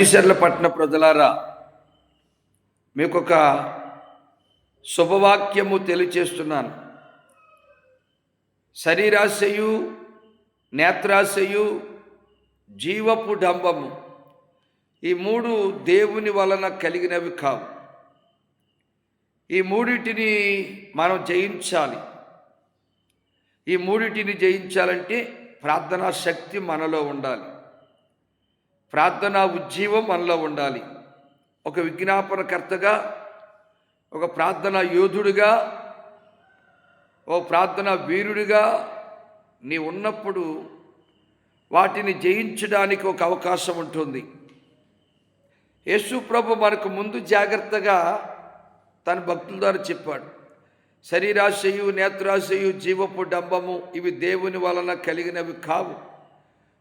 ఈశ్వర్ల పట్టణ ప్రజలారా మీకు ఒక శుభవాక్యము తెలియచేస్తున్నాను. శరీరాశయు నేత్రాశయు జీవపు డంబము ఈ మూడు దేవుని వలన కలిగినవి కావు. ఈ మూడిటిని మనం జయించాలి. ఈ మూడిటిని జయించాలంటే ప్రార్థనా శక్తి మనలో ఉండాలి. ప్రార్థనా ఉజ్జీవం మనలో ఉండాలి. ఒక విజ్ఞాపనకర్తగా ఒక ప్రార్థనా యోధుడిగా ఓ ప్రార్థనా వీరుడిగా నీ ఉన్నప్పుడు వాటిని జయించడానికి ఒక అవకాశం ఉంటుంది. యేసు ప్రభు మనకు ముందు జాగ్రత్తగా తన భక్తుల ద్వారా చెప్పాడు. శరీరాశయు నేత్రాశయు జీవపు డంబము ఇవి దేవుని వలన కలిగినవి కావు.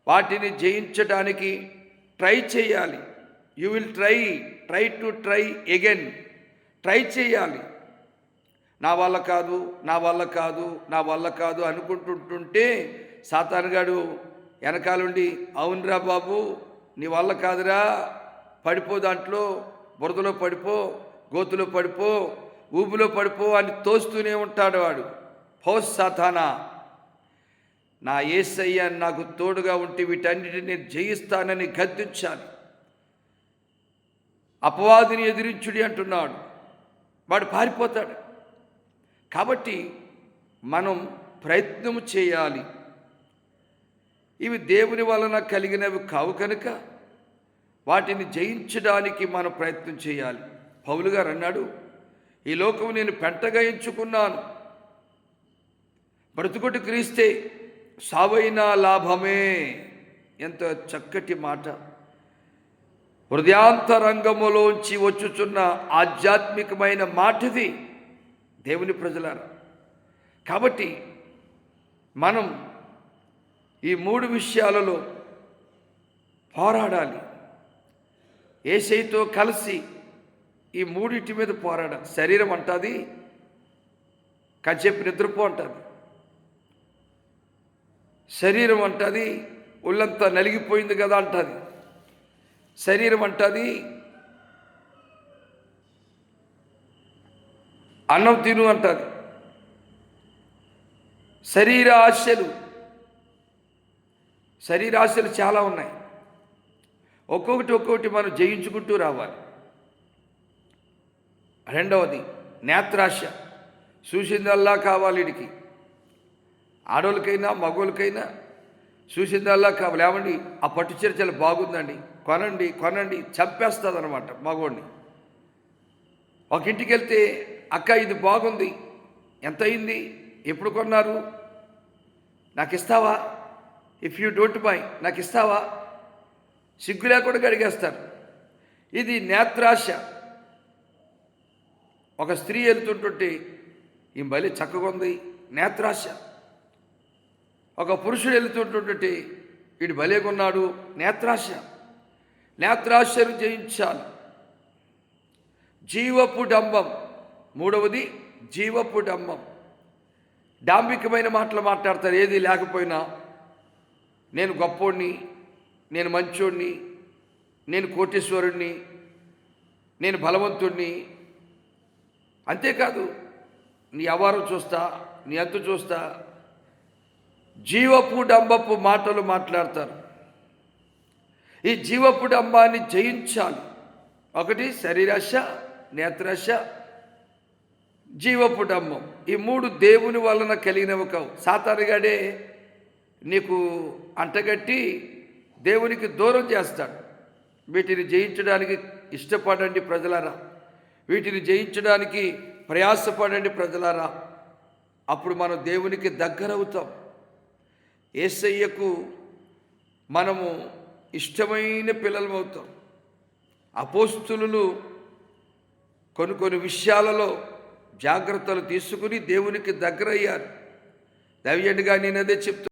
వాటిని జయించడానికి ట్రై చేయాలి. You will try try to try again try చేయాలి. నా వల్ల కాదు నా వల్ల కాదు నా వల్ల కాదు అనుకుంటుంటుంటే సాతానుగాడు వెనకాలండి అవునురా బాబు నీ వల్ల కాదురా పడిపో దాంట్లో బురదలో పడిపో గోతులో పడిపో ఊబిలో పడిపో అని తోస్తూనే ఉంటాడు వాడు. హోస్ సాతానా నా ఏసయ్య నాకు తోడుగా ఉంటే వీటన్నిటిని జయిస్తానని గద్దించాలి అపవాదిని ఎదిరించుడి అంటున్నాడు. వాడు పారిపోతాడు. కాబట్టి మనం ప్రయత్నం చేయాలి. ఇవి దేవుని వలన కలిగినవి కావు కనుక వాటిని జయించడానికి మనం ప్రయత్నం చేయాలి. పౌలు గారు అన్నాడు ఈ లోకం నేను పెంటగా ఎంచుకున్నాను. బ్రతుకుటి క్రీస్తే సావైన లాభమే ఎంత చక్కటి మాట. హృదయాంతరంగములోంచి వచ్చుచున్న ఆధ్యాత్మికమైన మాటది దేవుని ప్రజలారా. కాబట్టి మనం ఈ మూడు విషయాలలో పోరాడాలి. ఏసైతో కలిసి ఈ మూడింటి మీద పోరాడాలి. శరీరం అంటుంది కాసేపు నిద్రపో అంటుంది. శరీరం అంటుంది ఒళ్ళంతా నలిగిపోయింది కదా అంటుంది. శరీరం అంటుంది అన్నం తిను అంటుంది. శరీర ఆశలు శరీరాశలు చాలా ఉన్నాయి. ఒక్కొక్కటి ఒక్కొక్కటి మనం జయించుకుంటూ రావాలి. రెండవది నేత్రాశ. చూసిందల్లా కావాలి వీడికి ఆడవాళ్ళకైనా మగవాళ్ళకైనా చూసిందల్లా కావాలి ఏమండి ఆ పట్టు చీర చాలా బాగుందండి. కొనండి కొనండి చంపేస్తుంది అనమాట మగవాడిని ఒక ఇంటికి వెళ్తే అక్క ఇది బాగుంది. ఎంత అయింది? ఎప్పుడు కొన్నారు? నాకు ఇస్తావా? ఇఫ్ యూ డోంట్ బై నాకు ఇస్తావా? సిగ్గు లేకుండా గడిగేస్తారు ఇది నేత్రాశ. ఒక స్త్రీ వెళ్తుంటుంటే ఈ బలి చక్కగా ఉంది. నేత్రాశ. ఒక పురుషుడు వెళ్తుంటుంటే వీడు బలేకున్నాడు నేత్రాశ. నేత్రాశను జయించాలి. జీవపు డంబం మూడవది జీవపు డంబం డాంబికమైన మాటలు మాట్లాడతారు. ఏది లేకపోయినా నేను గొప్పోడిని నేను మంచోడిని నేను కోటేశ్వరుణ్ణి నేను బలవంతుణ్ణి. అంతేకాదు నీ అవారం చూస్తా నీ అంతు చూస్తా జీవపు డంబపు మాటలు మాట్లాడతారు. ఈ జీవపు డంబాన్ని జయించాలి. ఒకటి శరీరాశ నేత్రాశ జీవపు డంబం ఈ మూడు దేవుని వలన కలిగినవి కావు. సాతానుగాడే నీకు అంటగట్టి దేవునికి దూరం చేస్తాడు. వీటిని జయించడానికి ఇష్టపడండి ప్రజలారా. వీటిని జయించడానికి ప్రయాసపడండి ప్రజలారా. అప్పుడు మనం దేవునికి దగ్గరవుతాం. ఏసయ్యకు మనము ఇష్టమైన పిల్లలు అవుతాం. అపోస్తులు కొన్ని కొన్ని విషయాలలో జాగ్రత్తలు తీసుకుని దేవునికి దగ్గరయ్యారు. దవ్యండిగా నేను అదే చెప్తాను